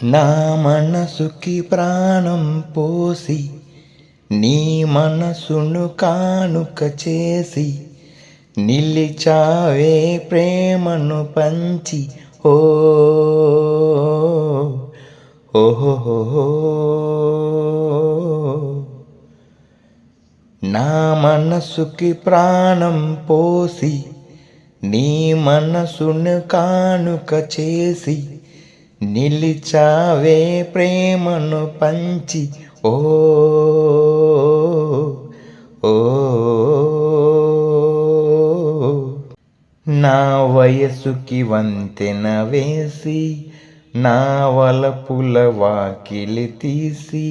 నా మనసుకి ప్రాణం పోసి నీ మనసును కానుక చేసి నిలిచావే ప్రేమను పంచి ఓ ఓహో నా మనసుకి ప్రాణం పోసి నీ మనసును కానుక చేసి నిలిచావే ప్రేమను పంచి ఓ ఓ. నా వయసుకి వంతెన వేసి నా వలపుల వాకిలి తీసి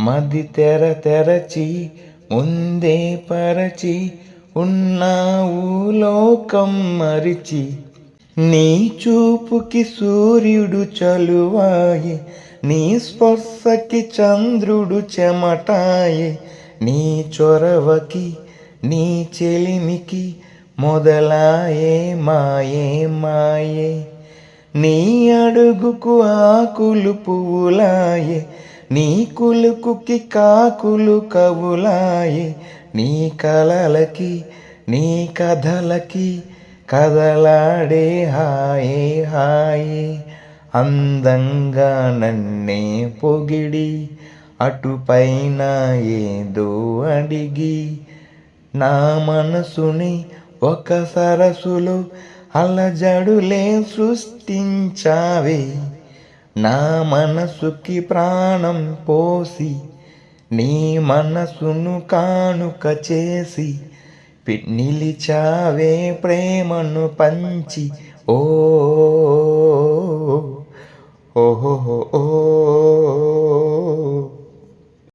మది తెర తెరచి ముందే పరచి ఉన్నావు లోకం మరిచి నీ చూపుకి సూర్యుడు చలువాయి నీ స్పర్శకి చంద్రుడు చెమటాయి నీ చొరవకి నీ చెలిమికి మొదలాయే మాయే మాయే. నీ అడుగుకు ఆకులు పువ్వులాయే నీ కులుకుకి కాకులు కవులాయే నీ కలలకి నీ కథలకి కదలాడే హాయే హాయే అందంగా నన్నే పొగిడి అటుపైన ఏదో అడిగి నా మనసుని ఒక సరస్సులో అలజడులే సృష్టించావే. నా మనసుకి ప్రాణం పోసి నీ మనసును కానుక చేసి నిలిచావే ప్రేమను పంచి ఓ ఓహో ఓ